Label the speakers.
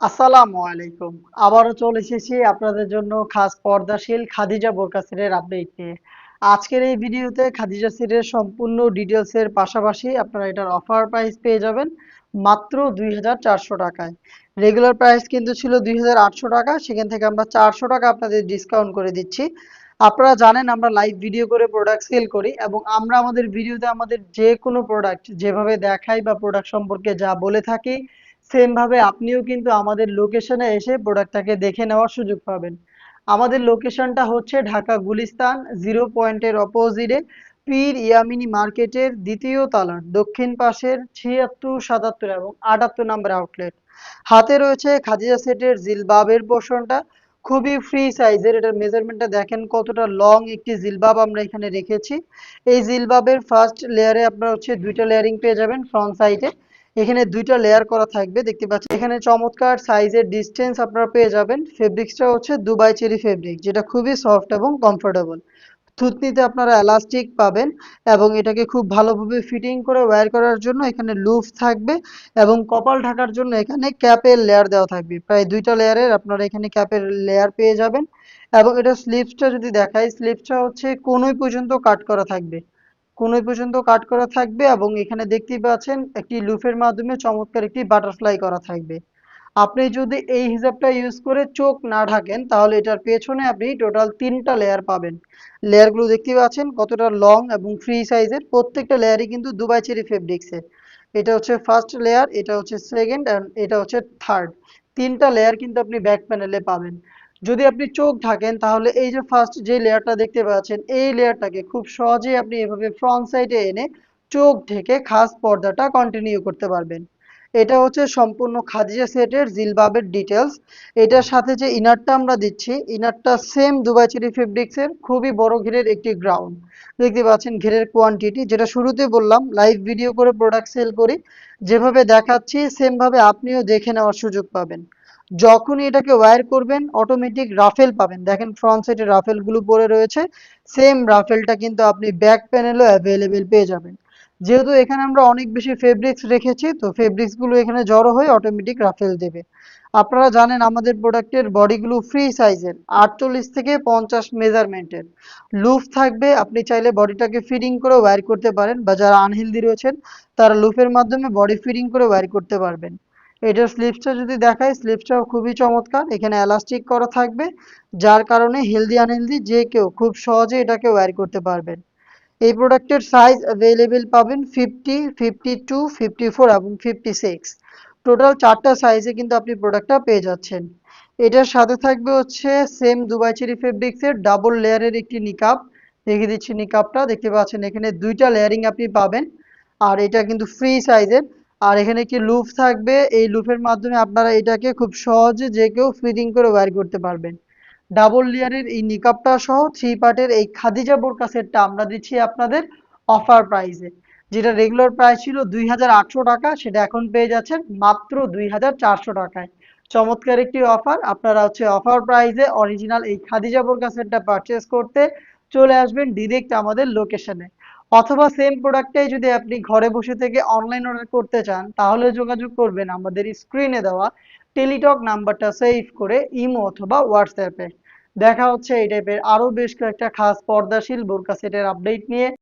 Speaker 1: আসসালামু আলাইকুম। আবারও চলে এসেছি আপনাদের জন্য খাস পর্দাশীল খাদিজা বোরকা সেটের আপডেট। নিয়ে আজকের এই ভিডিওতে খাদিজা সেটের সম্পূর্ণ ডিটেলসের পাশাপাশি আপনারা এটার অফার প্রাইস পেয়ে যাবেন মাত্র দুই টাকায়। রেগুলার প্রাইস কিন্তু ছিল দুই হাজার আটশো টাকা, সেখান থেকে আমরা চারশো টাকা আপনাদের ডিসকাউন্ট করে দিচ্ছি। আপনারা জানেন আমরা লাইভ ভিডিও করে প্রোডাক্ট সেল করি এবং আমরা আমাদের ভিডিওতে আমাদের যে কোনো প্রোডাক্ট যেভাবে দেখাই বা প্রোডাক্ট সম্পর্কে যা বলে থাকি সেম ভাবে আপনিও কিন্তু আমাদের লোকেশনে এসে প্রোডাক্টটাকে দেখে নেওয়ার সুযোগ পাবেন। আমাদের লোকেশনটা হচ্ছে ঢাকা গুলিস্তান জিরো পয়েন্টের অপোজিটে পীর ইয়ামিনী মার্কেটের দ্বিতীয় তালার, দক্ষিণ পাশের ছিয়াত্তর, সাতাত্তর এবং আটাত্তর নাম্বার আউটলেট হাতে রয়েছে খাদিজা সেটের জিলবাবের পোর্শনটা খুবই ফ্রি সাইজের এটার মেজারমেন্টটা দেখেন কতটা লং একটি জিলবাব আমরা এখানে রেখেছি। এই জিলবাবের ফার্স্ট লেয়ারে আপনারা হচ্ছে দুইটা লেয়ারিং পেয়ে যাবেন ফ্রন্ট সাইডে এখানে দুইটা লেয়ার করা থাকবে, দেখতে পাচ্ছেন। এখানে চমৎকার সাইজের ডিস্টেন্স আপনারা পেয়ে যাবেন। ফেব্রিক্সটা হচ্ছে দুবাই চেরি ফেব্রিক যেটা খুবই সফট এবং কমফোর্টেবল থুতনিতে আপনারা এলাস্টিক পাবেন এবং এটাকে খুব ভালোভাবে ফিটিং করে ওয়্যার করার জন্য এখানে লুফ থাকবে এবং কপাল ঢাকার জন্য এখানে ক্যাপের লেয়ার দেওয়া থাকবে। প্রায় দুইটা লেয়ারের আপনারা এখানে ক্যাপের লেয়ার পেয়ে যাবেন। এবং এটা স্লিপসটা যদি দেখাই স্লিপসটা হচ্ছে কোনোই পর্যন্ত কাট করা থাকবে। কোনোই পর্যন্ত কাট করা থাকবে এবং এখানে দেখতেই পাচ্ছেন একটি লুফের মাধ্যমে চমৎকার একটি বাটারফ্লাই করা থাকবে। আপনি যদি এই হিসাবটা ইউজ করে চোখ না ঢাকেন, তাহলে এটার পেছনে আপনি টোটাল তিনটা লেয়ার পাবেন। লেয়ারগুলো দেখতে পাচ্ছেন কতটা লং এবং ফ্রি সাইজের প্রত্যেকটা লেয়ারই কিন্তু দুবাই চেরি ফেব্রিক্সের এটা হচ্ছে ফার্স্ট লেয়ার এটা হচ্ছে সেকেন্ড অ্যান্ড এটা হচ্ছে থার্ড তিনটা লেয়ার কিন্তু আপনি ব্যাক প্যানেলে পাবেন। যদি আপনি চোখ থাকেন তাহলে এই যে ফার্স্ট যে লেয়ারটা দেখতে পাচ্ছেন, এই লেয়ারটাকে খুব সহজেই আপনি এভাবে ফ্রন্ট সাইডে এনে চোখ ঢেকে খাস পর্দাটা কন্টিনিউ করতে পারবেন। এটা হচ্ছে সম্পূর্ণ খাদিজা সেটের জিলবাবের ডিটেলস এটার সাথে যে ইনারটা আমরা দিচ্ছি ইনারটা সেম দুবাই চেরি ফেব্রিক্সের খুবই বড় ঘেরের একটি গ্রাউন্ড দেখতে পাচ্ছেন ঘেরের কোয়ান্টিটি যেটা শুরুতে বললাম লাইভ ভিডিও করে প্রোডাক্ট সেল করি। যেভাবে দেখাচ্ছি সেম ভাবে আপনিও দেখে নেওয়ার সুযোগ পাবেন। যখনই এটাকে ওয়্যার করবেন অটোমেটিক রাফেল পাবেন। দেখেন ফ্রন্ট সাইডে রাফেলগুলো পরে রয়েছে। সেম রাফেলটা কিন্তু আপনি ব্যাক প্যানেলও অ্যাভেলেবেল পেয়ে যাবেন। যেহেতু এখানে আমরা অনেক বেশি ফেব্রিক্স রেখেছি, তো ফেব্রিক্সগুলো এখানে জড়ো হয়ে অটোমেটিক রাফেল দেবে। আপনারা জানেন আমাদের প্রোডাক্টের বডিগুলো ফ্রি সাইজের আটচল্লিশ থেকে পঞ্চাশ মেজারমেন্টের লুফ থাকবে, আপনি চাইলে বডিটাকে ফিডিং করে ওয়্যার করতে পারেন, বা যারা আনহেলদি রয়েছেন, তারা লুফের মাধ্যমে বডি ফিডিং করে ওয়্যার করতে পারবেন। এটার স্লিপসটা যদি দেখাই স্লিপসটাও খুবই চমৎকার। এখানে এলাস্টিক করা থাকবে, যার কারণে হেলদি আনহেলদি যে কেউ খুব সহজে এটাকে ওয়্যার করতে পারবেন। এই প্রোডাক্টের সাইজ অ্যাভেলেবেল পাবেন fifty fifty two fifty four এবং ফিফটি সিক্স টোটাল চারটা সাইজে কিন্তু আপনি প্রোডাক্টটা পেয়ে যাচ্ছেন। এটার সাথে থাকবে হচ্ছে সেম দুবাই চেরি ফেব্রিক্সের ডাবল লেয়ারের একটি নিকাপ দেখে দিচ্ছি নিকাপটা দেখতে পাচ্ছেন এখানে দুইটা লেয়ারিং আপনি পাবেন। আর এটা কিন্তু ফ্রি সাইজের আর এখানে কি লুফ থাকবে? এই লুফের মাধ্যমে আপনারা এটাকে খুব সহজে যে কেউ ফিটিং করে ওয়্যার করতে পারবেন। ডাবল লেয়ারের এই নিকাপটা সহ থ্রি পার্টের এই খাদিজা বোরকা সেটটা আমরা দিচ্ছি আপনাদের অফার প্রাইসে যেটা রেগুলার প্রাইস ছিল দুই হাজার আটশো টাকা, সেটা এখন পেয়ে যাচ্ছেন মাত্র দুই হাজার চারশো টাকায়। চমৎকার একটি অফার আপনারা হচ্ছে অফার প্রাইসে অরিজিনাল এই খাদিজা বোরকা সেটটা পারচেস করতে চলে আসবেন ডিরেক্ট আমাদের লোকেশনে অথবা সেম প্রোডাক্টটাই যদি আপনি ঘরে বসে থেকে অনলাইন অর্ডার করতে চান, তাহলে যোগাযোগ করবেন আমাদের স্ক্রিনে দেওয়া টেলিটক নাম্বারটা সেভ করে ইমো অথবা হোয়াটসঅ্যাপে দেখা হচ্ছে এই টাইপের আরও বেশ কয়েকটা খাস পর্দাশীল বোরকা সেটের আপডেট নিয়ে।